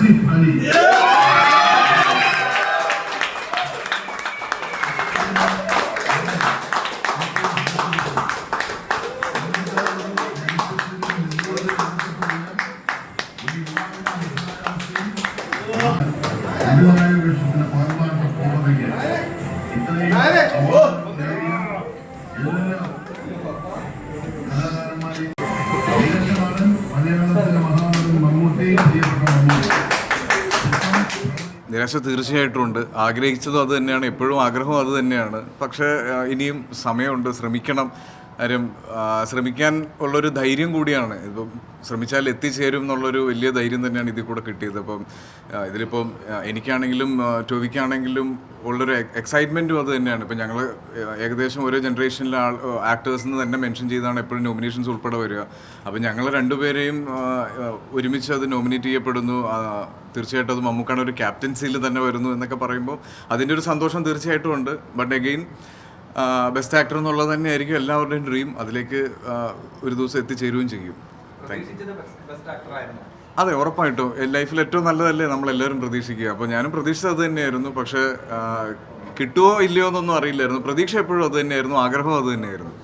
ആസിഫ് അലി ഗുരുവായൂർ ബിഷപ്പിന്റെ പരമാർത്ഥ കോടതിക്ക് ഇത്രയും award നേടിയ എല്ലാ കലാകാരന്മാരെയും മികച്ചതാണ് മലയാളത്തിലെ മഹാനടൻ മമ്മൂട്ടി പ്രിയപ്പെട്ട മമ്മൂട്ടി നിരാശ തീർച്ചയായിട്ടും ഉണ്ട്. ആഗ്രഹിച്ചതും അത് തന്നെയാണ്. എപ്പോഴും ആഗ്രഹവും അത് തന്നെയാണ്. പക്ഷേ ഇനിയും സമയമുണ്ട്. ശ്രമിക്കണം. കാര്യം ശ്രമിക്കാൻ ഉള്ളൊരു ധൈര്യം കൂടിയാണ്. ഇപ്പം ശ്രമിച്ചാൽ എത്തിച്ചേരും എന്നുള്ളൊരു വലിയ ധൈര്യം തന്നെയാണ് ഇതിൽ കൂടെ കിട്ടിയത്. അപ്പം ഇതിലിപ്പം എനിക്കാണെങ്കിലും ടോവിക്കാണെങ്കിലും ഉള്ളൊരു എക്സൈറ്റ്മെന്റും അത് തന്നെയാണ്. ഇപ്പം ഞങ്ങൾ ഏകദേശം ഓരോ ജനറേഷനിലെ ആൾ ആക്ടേഴ്സിന് തന്നെ മെൻഷൻ ചെയ്താണ് എപ്പോഴും നോമിനേഷൻസ് ഉൾപ്പെടെ വരിക. അപ്പം ഞങ്ങൾ രണ്ടുപേരെയും ഒരുമിച്ച് അത് നോമിനേറ്റ് ചെയ്യപ്പെടുന്നു. തീർച്ചയായിട്ടും അത് മമ്മൂക്കാണ് ഒരു ക്യാപ്റ്റൻസിയിൽ തന്നെ വരുന്നു എന്നൊക്കെ പറയുമ്പോൾ അതിന്റെ ഒരു സന്തോഷം തീർച്ചയായിട്ടും ഉണ്ട്. ബട്ട് അഗെയിൻ ബെസ്റ്റ് ആക്ടർ എന്നുള്ളത് തന്നെയായിരിക്കും എല്ലാവരുടെയും ഡ്രീം അതിലേക്ക് ഒരു ദിവസം എത്തിച്ചേരുകയും ചെയ്യും. അതെ ഉറപ്പായിട്ടും. ലൈഫിൽ ഏറ്റവും നല്ലതല്ലേ നമ്മൾ എല്ലാവരും പ്രതീക്ഷിക്കുക. അപ്പോൾ ഞാനും പ്രതീക്ഷിച്ചത് അത് തന്നെയായിരുന്നു. പക്ഷേ കിട്ടുമോ ഇല്ലയോ എന്നൊന്നും അറിയില്ലായിരുന്നു. പ്രതീക്ഷ എപ്പോഴും അത് തന്നെയായിരുന്നു. ആഗ്രഹം അത് തന്നെയായിരുന്നു.